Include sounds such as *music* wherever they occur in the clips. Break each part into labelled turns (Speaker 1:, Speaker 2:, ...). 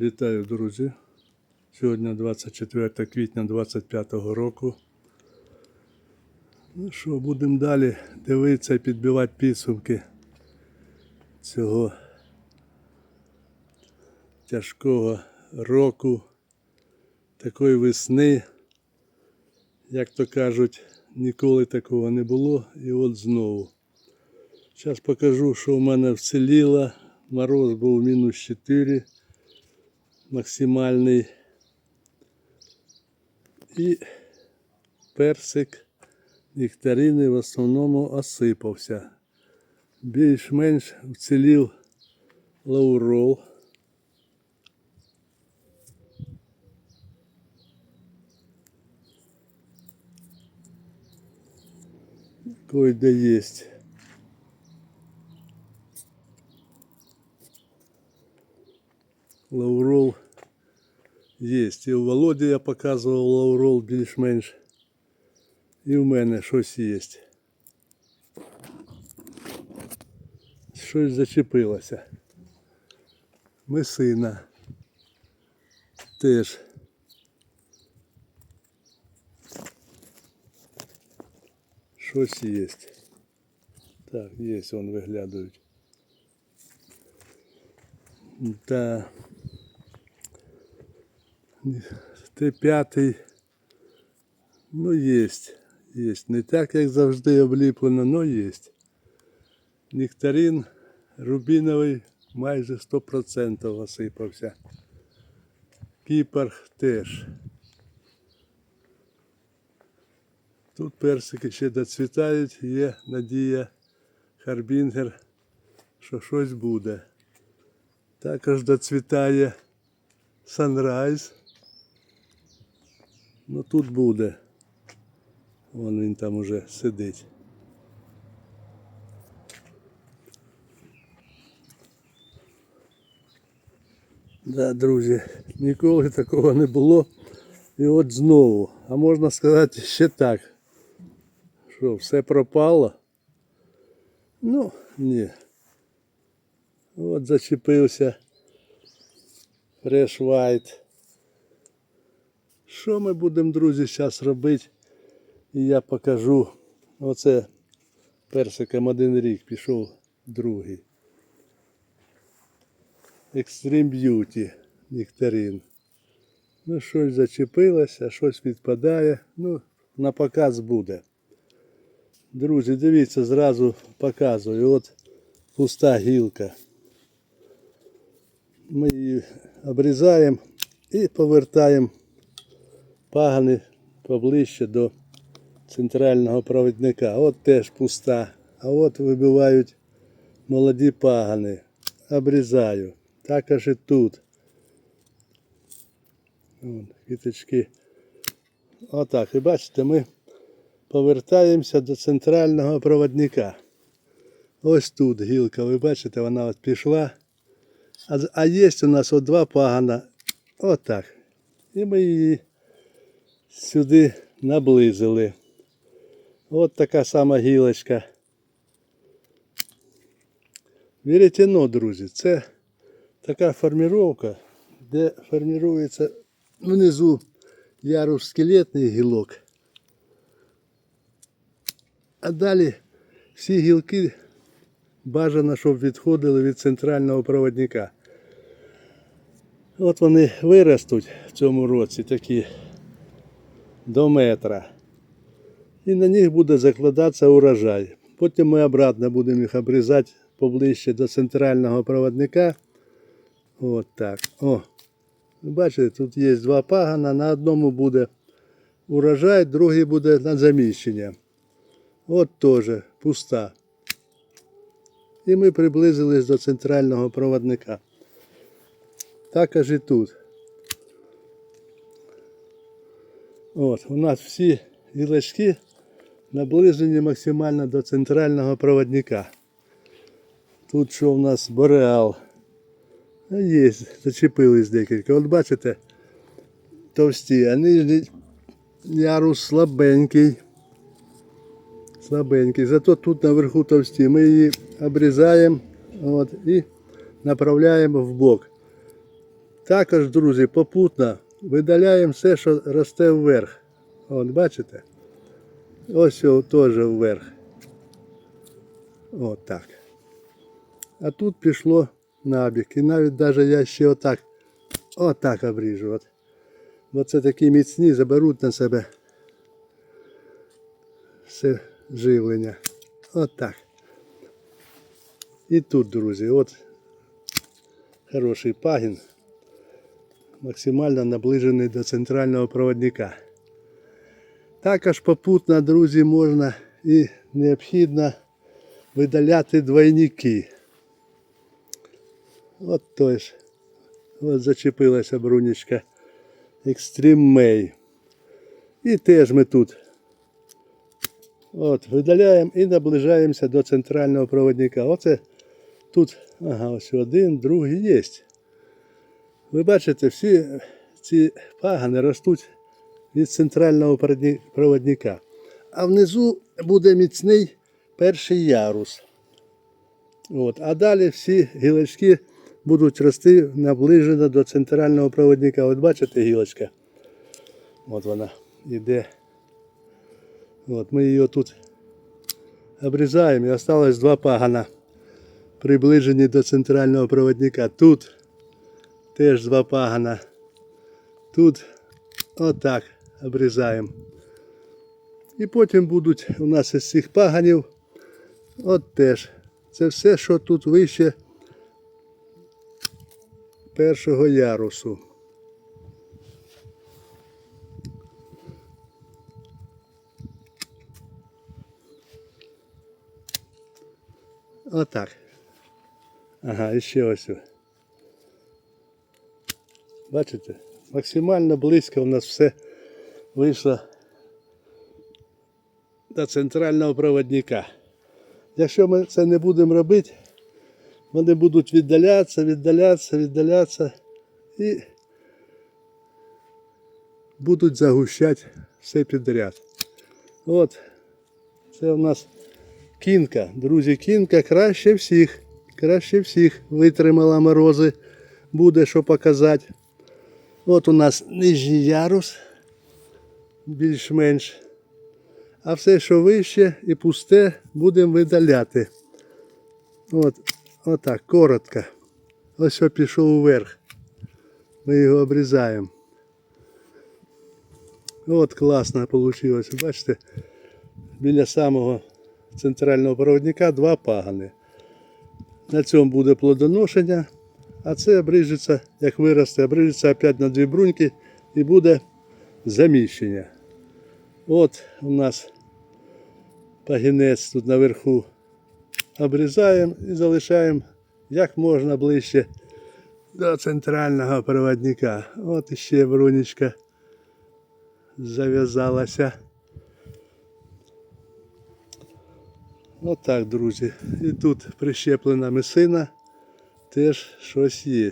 Speaker 1: Вітаю, друзі. Сьогодні 24 квітня 2025 року. Ну що, будемо далі дивитися і підбивати підсумки цього тяжкого року, такої весни. Як то кажуть, ніколи такого не було. І от знову. Зараз покажу, що в мене вціліло. Мороз був мінус 4 максимальний. І персик нектарини в основному осипався. Більш-менш вцілів лаурол. Кое-де есть. Лаурол Есть. І у Володі я показував лаурол більш-менш. І в мене щось є. Щось зачепилося. Месина. Теж. Щось є. Так, є, вон виглядають. Та Т5. Ну, є. Є. Не так, як завжди обліплено, але є. Нектарин рубіновий майже 100% осипався. Кіпр теж. Тут персики ще доцвітають, є надія Харбінгер, що щось буде. Також доцвітає Sunrise. Ну тут буде. Вон він там уже сидить. Да, друзі, ніколи такого не було. І от знову. А можна сказати ще так. Що, все пропало? Ну, ні. От зачепився. Fresh White. Що ми будемо, друзі, зараз робити? І я покажу. Оце персиком один рік пішов другий. Extreme Beauty нектарин. Ну, щось зачепилося, щось відпадає. Ну, на показ буде. Друзі, дивіться, зразу показую. От пуста гілка. Ми її обрізаємо і повертаємо пагани поближче до центрального провідника. От теж пуста. А от вибивають молоді пагани. Обрізаю. Також і тут. Вон, квіточки. Отак. І бачите, ми повертаємося до центрального проводника. Ось тут гілка, ви бачите, вона от пішла. А, є у нас от два пагана. Отак. І ми її сюди наблизили. От така сама гілочка. Вірятіно, друзі, це така форміровка, де формірується внизу ярус скелетний гілок. А далі всі гілки бажано, щоб відходили від центрального проводника. От вони виростуть в цьому році такі до метра. І на них буде закладатися урожай. Потім ми обратно будемо їх обрізати поближче до центрального проводника. От так. О. Бачите, тут є два пагана. На одному буде урожай, другий буде на заміщення. От теж пуста. І ми приблизились до центрального проводника. Також і тут. От, у нас всі гілочки наближені максимально до центрального проводника. Тут що у нас бореал. Є, зачепились декілька. От бачите, товсті, а нижній ярус слабенький. Слабенький. Зато тут наверху товсті. Ми її обрізаємо от, і направляємо в бок. Також, друзі, попутно видаляємо все, що росте вверх. От, бачите? Ось його теж вверх. От так. А тут пішло набік. І навіть даже я ще отак, отак обріжу. От. Бо це такі міцні, заберуть на себе все живлення. Отак. І тут, друзі, от хороший пагін, максимально наближений до центрального проводника. Також попутно, друзі, можна і необхідно видаляти двойники. От той ж. От зачепилася Extreme May. І теж ми тут От, видаляємо і наближаємося до центрального проводника. Оце тут, ага, ось один, другий є. Ви бачите, всі ці пагани ростуть від центрального проводника. А внизу буде міцний перший ярус. От, а далі всі гілочки будуть рости наближено до центрального проводника. От бачите гілочка? От вона йде. От, ми її тут обрізаємо і осталось два пагана, приближені до центрального проводника. Тут теж два пагана. Тут отак обрізаємо. І потім будуть у нас із цих паганів от теж. Це все, що тут вище першого ярусу. Отак. Ага, і ще ось. Бачите? Максимально близько у нас все вийшло до центрального проводника. Якщо ми це не будемо робити, вони будуть віддалятися, віддалятися, віддалятися і будуть загущати все підряд. От, це у нас кінка. Друзі, кінка краще всіх, краще всіх витримала морози. Буде що показати. От у нас нижній ярус, більш-менш. А все, що вище і пусте, будемо видаляти. От, отак, коротко. Ось що пішов вверх. Ми його обрізаємо. От класно вийшло. Бачите, біля самого центрального проводника два пагани. На цьому буде плодоношення, а це обріжеться, як виросте, обріжеться опять на дві бруньки і буде заміщення. От у нас пагінець тут наверху обрізаємо і залишаємо як можна ближче до центрального проводника. От іще брунечка зав'язалася. Отак, друзі. І тут прищеплена мисина теж щось є.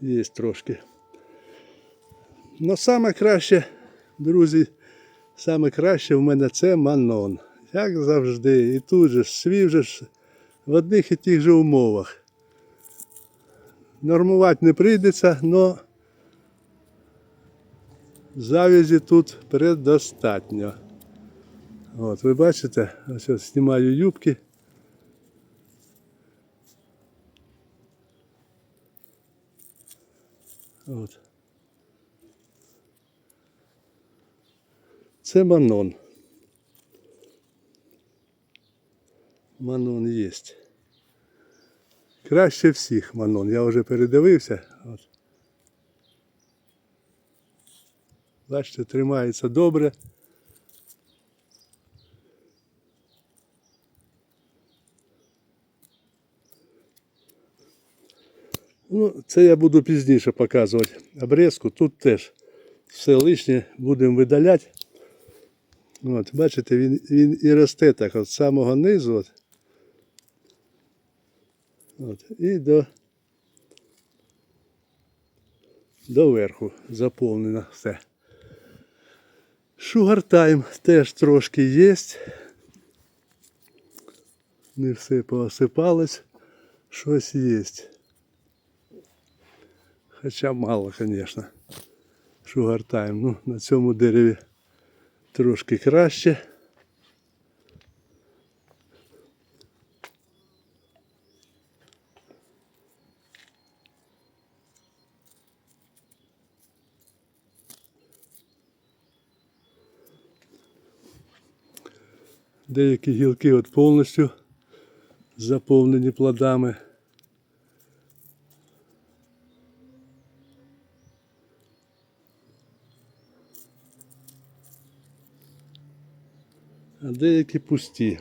Speaker 1: Є трошки. Ну саме краще, друзі, саме краще в мене це манон. Як завжди. І тут же свій же в одних і тих же умовах. Нормувати не прийдеться, але завязі тут предостатньо. От, ви бачите, ось я знімаю юбки. От. Це манон. Манон є. Краще всіх манон. Я вже передивився. От. Бачите, тримається добре. Ну, це я буду пізніше показувати обрізку. Тут теж все лишнє будемо видаляти. От, бачите, він, він і росте так от з самого низу. От. От, і до, до верху заповнено все. Шугартайм теж трошки є. Не все поосипалось, щось є. Хоча мало, звісно. Шугартайм. Ну, на цьому дереві трошки краще. Деякі гілки от повністю заповнені плодами. А деякі пусті.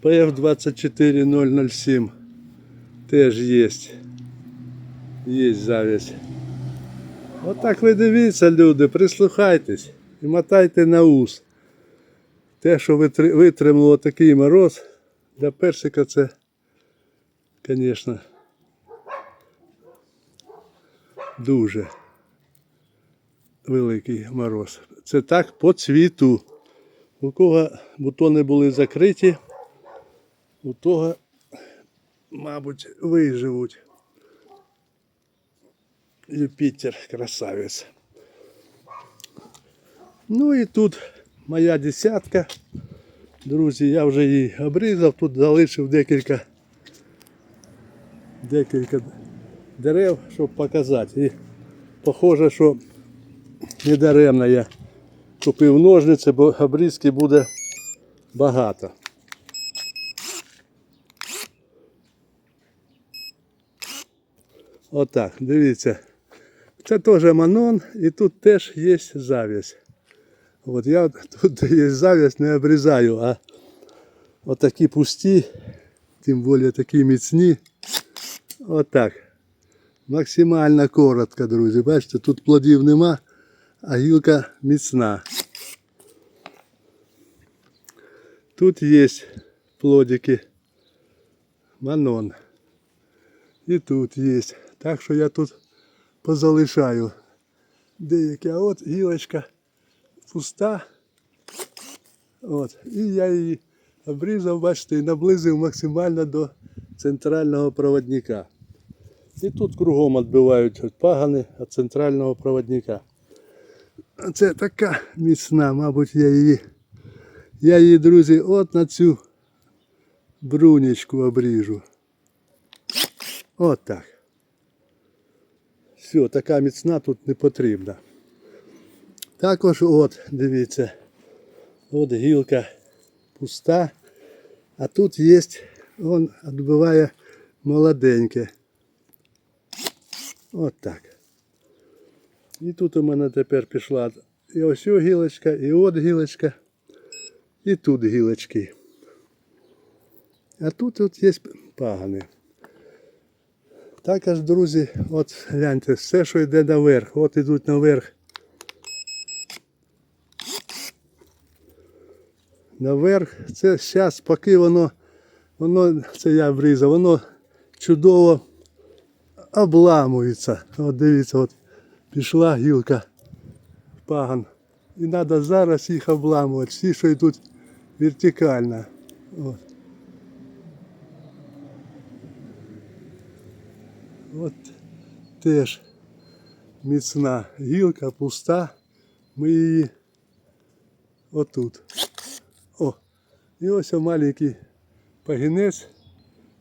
Speaker 1: ПФ 24007 теж є. Є завість. Отак ви дивіться, люди, прислухайтесь і мотайте на ус. Те, що витримало такий мороз, для персика це, звісно, дуже великий мороз. Це так по цвіту. У кого бутони були закриті, у того, мабуть, виживуть. Юпітер красавець. Ну і тут моя десятка. Друзі, я вже її обрізав, тут залишив декілька, декілька дерев, щоб показати. І похоже, що недаремно я купив ножниці, бо обрізки буде багато. Отак, дивіться. Це теж манон і тут теж є завість. От я тут *laughs* є завість, не обрізаю, а отакі пусті, тим більше такі міцні. Отак. Максимально коротко, друзі. Бачите, тут плодів нема, а гілка міцна. Тут є плодики. Манон. І тут є. Так що я тут позалишаю деякі. А от гілочка пуста. От. І я її обрізав, бачите, і наблизив максимально до центрального проводника. І тут кругом відбивають пагани від центрального проводника. Це така міцна, мабуть, я її. Я її, друзі, от на цю брунечку обріжу. От так. Все, така міцна тут не потрібна. Також от, дивіться, от гілка пуста, а тут є, он відбиває молоденьке. От так. І тут у мене тепер пішла і ось гілочка, і от гілочка, і тут гілочки. А тут от є пагани. Також, друзі, от гляньте, все, що йде наверх, от ідуть наверх. Наверх, це зараз, поки воно, воно, це я врізав, воно чудово обламується. От дивіться, от пішла гілка паган. І треба зараз їх обламувати. Всі, що йдуть вертикально. От. От теж міцна гілка пуста. Ми її отут. О, і ось маленький пагінець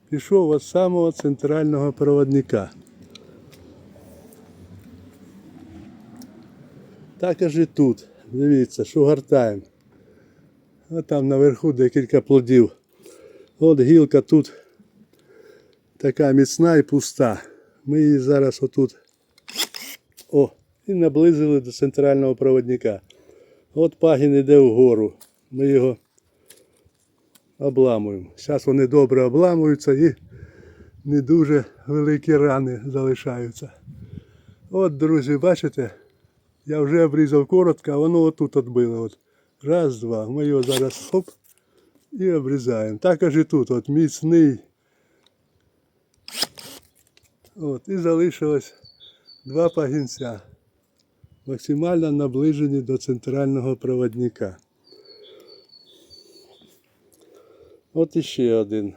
Speaker 1: пішов від самого центрального проводника. Також і тут. Дивіться, шугартаєм. А там наверху декілька плодів. От гілка тут така міцна і пуста. Ми її зараз отут. О, і наблизили до центрального проводника. От пагін іде вгору. Ми його обламуємо. Зараз вони добре обламуються і не дуже великі рани залишаються. От, друзі, бачите, я вже обрізав коротко, а воно отут відбило. От. Раз, два. Ми його зараз хоп і обрізаємо. Також і тут от міцний. От, і залишилось два пагінця. Максимально наближені до центрального проводника. От іще один.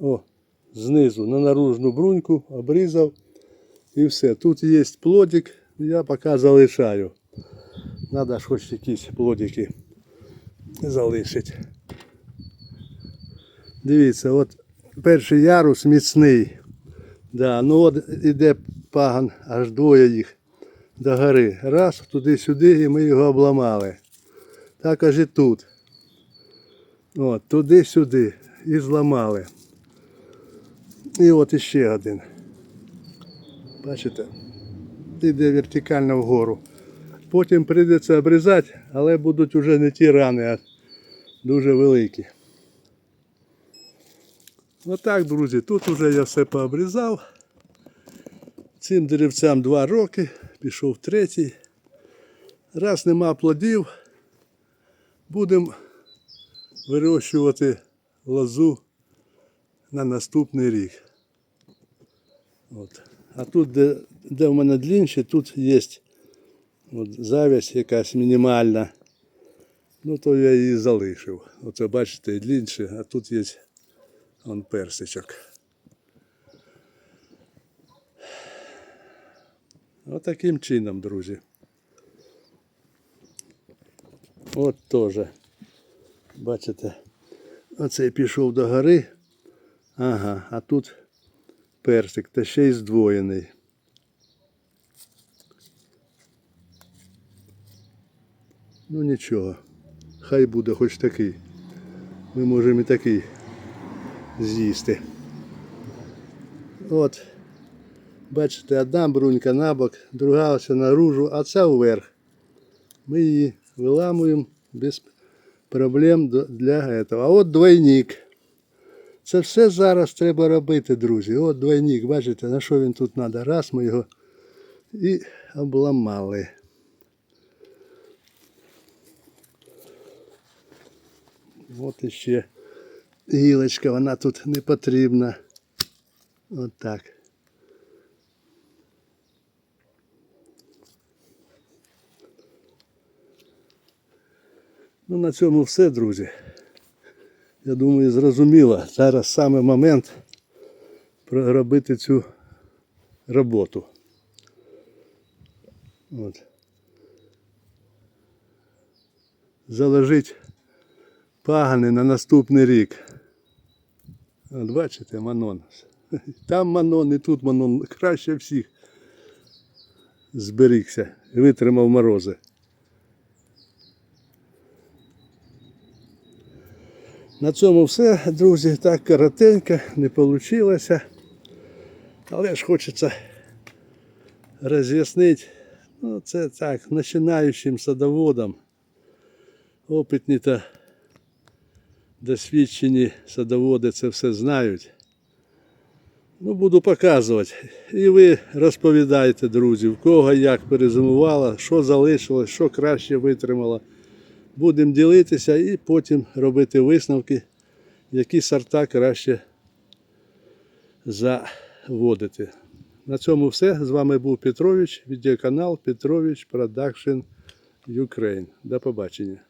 Speaker 1: О, знизу на наружну бруньку обрізав і все. Тут є плодик, я поки залишаю. Надо ж хоч якісь плодики залишити. Дивіться, от перший ярус міцний. Да, ну от іде паган, аж двоє їх до гори. Раз, туди-сюди, і ми його обламали. Також і тут. От, туди-сюди. І зламали. І от іще один. Бачите? Іде вертикально вгору. Потім прийдеться обрізати, але будуть вже не ті рани, а дуже великі. Отак, друзі, тут вже я все пообрізав. Цим деревцям два роки, пішов третій. Раз нема плодів, будемо вирощувати лозу на наступний рік. От. А тут, де, де в мене длинше, тут є от, завязь якась мінімальна. Ну, то я її залишив. Оце бачите, длинше, а тут є он персичок. Отаким чином, друзі. От теж. Бачите, оцей пішов до гори. Ага, а тут персик, та ще й здвоєний. Ну нічого, хай буде хоч такий. Ми можемо і такий з'їсти. От, бачите, одна брунька на бок, друга ось наружу, а ця вверх. Ми її виламуємо без проблем для цього. А от двойник. Це все зараз треба робити, друзі. От двойник, бачите, на що він тут треба. Раз ми його і обламали. От іще гілочка, вона тут не потрібна. От так. Ну, на цьому все, друзі. Я думаю, зрозуміло. Зараз саме момент робити цю роботу. От. Заложить пагани на наступний рік. От бачите, манон. Там манон і тут манон краще всіх зберігся, витримав морози. На цьому все, друзі. Так коротенько, не вийшло. Але ж хочеться роз'яснити. Ну, це так, починаючим садоводам. Опитні та досвідчені садоводи це все знають. Ну, буду показувати. І ви розповідайте, друзі, в кого як перезимувало, що залишилось, що краще витримало. Будемо ділитися і потім робити висновки, які сорта краще заводити. На цьому все. З вами був Петрович, відеоканал Петрович Продакшн Ukraine. До побачення.